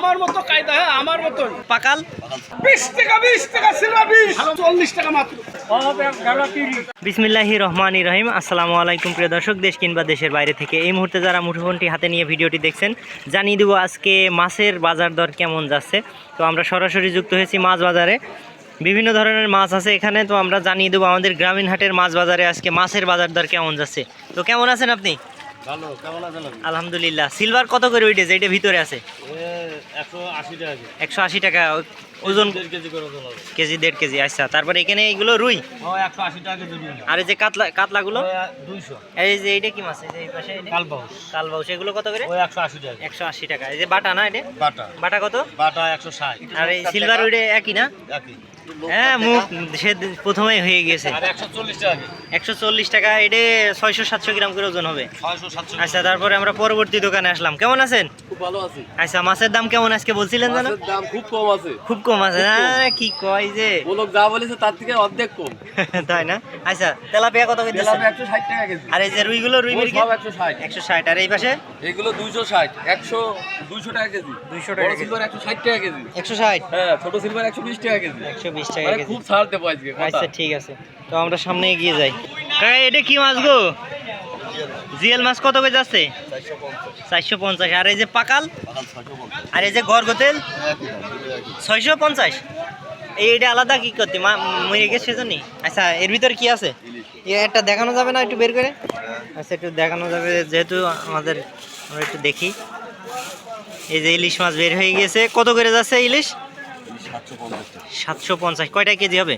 আমার মতো কায়দা হ্যাঁ আমার মতন। পাকাল? বিশ টাকা বিশ টাকা সিলভার বিশ। চল্লিশ টাকা মাত্র। বিসমিল্লাহি রহমান রহিম। আসসালামু আলাইকুম প্রিয় দর্শক দেশ কিংবা দেশের বাইরে থেকে। এই মুহূর্তে যারা মুঠোফোনটি হাতে নিয়ে ভিডিওটি দেখছেন জানিয়ে দেবো আজকে মাছের বাজার দর কেমন যাচ্ছে। তো আমরা সরাসরি যুক্ত হয়েছি মাছ বাজারে। বিভিন্ন ধরনের মাছ আছে এখানে তো আমরা জানিয়ে দেবো আমাদের গ্রামীণ হাটের মাছ বাজারে আজকে মাছের বাজার দর কেমন যাচ্ছে। তো কেমন আছেন আপনি? ভালো কেমন আছেন আলহামদুলিল্লাহ। সিলভার কত করে উঠেছে এটা ভিতরে আছে? একশো আশি টাকা একশো আশি টাকা ওজন কেজি দেড় কেজি আচ্ছা। তারপরে এখানে এইগুলো রুই? আর এই যে কাতলা কাতলাগুলো? এই যে এইটা কি মাছ? এই যে এই পাশে কালবাউস কালবাউস এগুলো কত করে? একশো আশি টাকা এই যে বাটা না এটা? বাটা। বাটা কত? বাটা একশো ষাট। আর এই সিলভার ওইটা একই না? হ্যাঁ মুখ সে প্রথমেই হয়ে গেছে। একশো চল্লিশ টাকা কেজি। একশো চল্লিশ টাকা এটা ছয়শো সাতশো গ্রাম করে ওজন হবে। আচ্ছা তারপরে আমরা পরবর্তী দোকানে আসলাম। কেমন আছেন? খুব ভালো আছি। আচ্ছা মাছের দাম কেমন আজকে বলছিলেন জানো দাম খুব কম আছে। খুব কম আছে। না কি কয় যে? বলক যা বলেছে তার থেকে অর্ধেক কম। তাই না? আচ্ছা তেলাপিয়া কত করে? একশো ষাট টাকা কেজি। আর এই যে রুইগুলো রুই মির্গি? সব একশো ষাট। একশো ষাট। আর এই পাশে? এগুলো দুইশো ষাট একশো দুইশো টাকা কেজি। 200 টাকা বড় কেজি। সিলভার একশো ষাট টাকা কেজি। একশো ষাট? হ্যাঁ ছোট সিলভার একশো বিশ টাকা কেজি। একশো বিশ টাকা কেজি। খুব ছাড় দেবো আজকে আচ্ছা ঠিক আছে। তো আমরা সামনে এগিয়ে যাই। কাকা এটা কি মাছ গো? জিএল মাছ কত করে যাচ্ছে? চারশো পঞ্চাশ। আর এই যে পাকাল? আর এই যে গরগোতেল? ছয়শো পঞ্চাশ? এইটা আলাদা কি করতে? মা মরে গেছে সেজন্যই? আচ্ছা এর ভিতর কি আছে? একটা দেখানো যাবে না একটু বের করে? আচ্ছা একটু দেখানো যাবে যেহেতু আমাদের আমরা একটু দেখি। এই যে ইলিশ মাছ বের হয়ে গেছে। কত করে যাচ্ছে ইলিশ? সাতশো পঞ্চাশ। কয়টা কেজি হবে?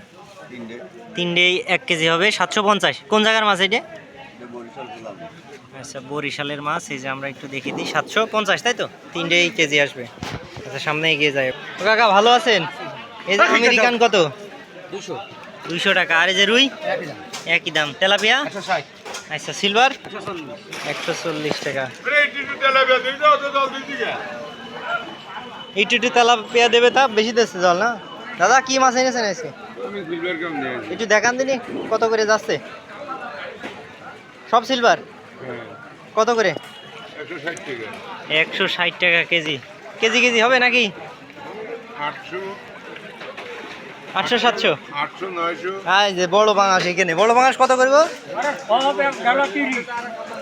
তিনটে। এক কেজি হবে। সাতশো পঞ্চাশ। কোন জায়গার মাছ এটা? আচ্ছা বরিশালের মাছ এই যে আমরা একটু দেখে দিই সাতশো পঞ্চাশ তাই তো? তিনটেই কেজি আসবে। আচ্ছা সামনে এগিয়ে যায়। ও কাকা ভালো আছেন? এই যে আমেরিকান কত? দুশো। দুইশো টাকা। আর এই যে রুই? একই দাম। তেলাপিয়া? আচ্ছা সিলভার? একশো চল্লিশ। টাকা। একটু একটু তেলাপিয়া দেবে তা? বেশি দিচ্ছে জল না? দাদা কি মাছ এনেছেন আজকে? একটু দেখান দিনি কত করে যাচ্ছে? সব সিলভার কত করে? একশো ষাট টাকা। কেজি। কেজি কেজি হবে নাকি? আটশো। সাতশো? হ্যাঁ যে বড় বাঙাশ এখানে। বড় বাঙাশ কত করব?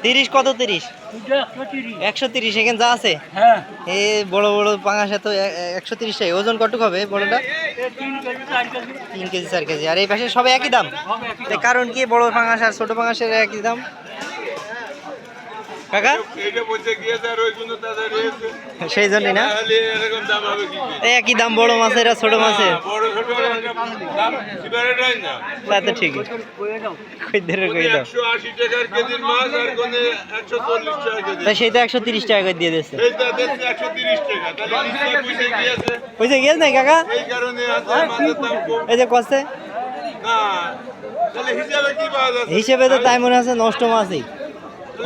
তিরিশ কত তিরিশ? একশো তিরিশ এখানে যা আছে? এই বড় বড় পাঙাশ এত এ- এ- একশো তিরিশ টাকা ওজন কটুক হবে বড়টা? তিন কেজি চার কেজি। আর এই পাশে সবাই একই দাম? তো কারণ কি? বড় পাঙাশ আর ছোট পাঙাশের একই দাম? কাকা? সেই জন্যই না? এরকম দাম হবে কি এই একই দাম বড় মাছের আর ছোট মাছের? না। তা তো ঠিকই। কই ধরে কই দাও একশো আশি টাকার কেজির মাছ আর কোনে একশো চল্লিশ টাকা কেজি সেই তো একশো তিরিশ টাকা করে দিয়ে দিচ্ছে বুঝে গিয়েছে না কাকা? এই যে কষে হিসেবে তো তাই মনে আছে নষ্ট মাছই।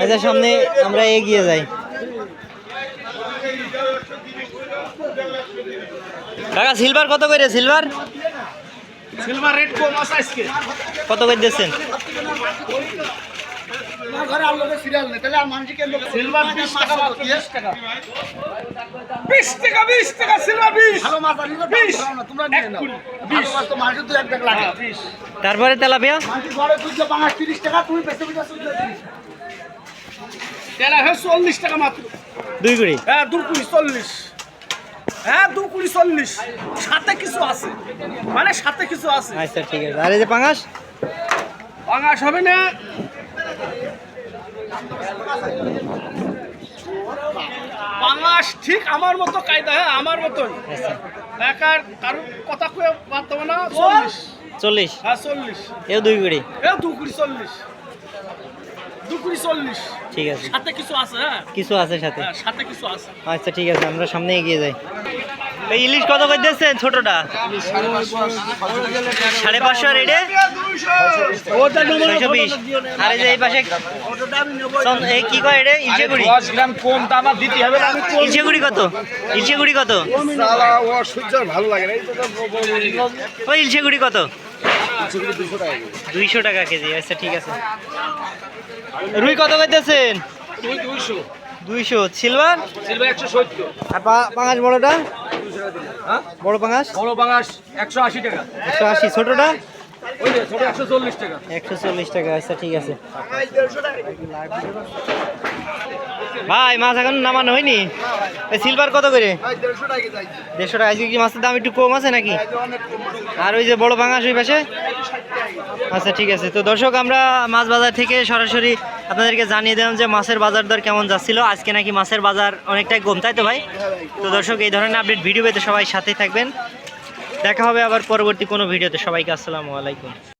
আচ্ছা সামনে আমরা এগিয়ে যাই। কাকা সিলভার কত করে? সিলভার সিলভার রেট কম আছে আজকে। কত করে দিচ্ছেন? সিলভার বিশ টাকা মাত্র তেলা হ্যাঁ চল্লিশ টাকা মাত্র। দুই কুড়ি? হ্যাঁ দু কুড়ি চল্লিশ। হ্যাঁ দু কুড়ি চল্লিশ। সাথে কিছু আছে। মানে সাথে কিছু আছে। আচ্ছা ঠিক আছে। আর এই যে পাঙাশ? পাঙাশ হবে না। পাঙাশ ঠিক আমার মতো কায়দা হ্যাঁ আমার মতন আচ্ছা। একার কারোর কথা কয়ে বাদ দেবো না। চল্লিশ। চল্লিশ। হ্যাঁ চল্লিশ। এও দুই কুড়ি। এ দু কুড়ি চল্লিশ। চল্লিশ। ঠিক আছে। সাথে কিছু আছে হ্যাঁ? কিছু আছে সাথে। হ্যাঁ সাথে কিছু আছে। আচ্ছা ঠিক আছে আমরা সামনে এগিয়ে যাই। ইলিশ কত করে দিচ্ছেন ছোটটা? সাড়ে পাঁচশো আর এটা? ছয়শো বিশ। আর এই যে এই পাশে এই কি কয় এটা? ইলশেগুড়ি কম তো দিতে হবে ইলশেগুড়ি কত? ইলশেগুড়ি কত? ভালো লাগে ওই ইলশেগুড়ি কত? দুইশো টাকা কেজি আচ্ছা ঠিক আছে। রুই কত করতেছেন দুইশো। সিলভার? সিলভার একশো সত্তর। আর পাঙাশ বড়টা? হ্যাঁ? বড় পাঙাশ? বড় বাঙাস একশো আশি টাকা। একশো আশি। ছোটটা? চল্লিশ টাকা। একশো চল্লিশ টাকা। আচ্ছা ঠিক আছে। ভাই মাছ এখন নামানো হয়নি? এই সিলভার কত করে? দেড়শো টাকা। আজকে কি মাছের দাম একটু কম আছে নাকি? আর ওই যে বড় পাঙাশ ওই পাশে? আচ্ছা ঠিক আছে। তো দর্শক, আমরা মাছ বাজার থেকে সরাসরি আপনাদেরকে জানিয়ে দিলাম যে মাছের বাজার দর কেমন যাচ্ছিল। আজকে নাকি মাছের বাজার অনেকটাই কম তাই তো ভাই? তো দর্শক, এই ধরনের আপডেট ভিডিও পেতে সবাই সাথে থাকবেন। দেখা হবে আবার পরবর্তী কোনো ভিডিওতে সবাইকে আসসালামু আলাইকুম।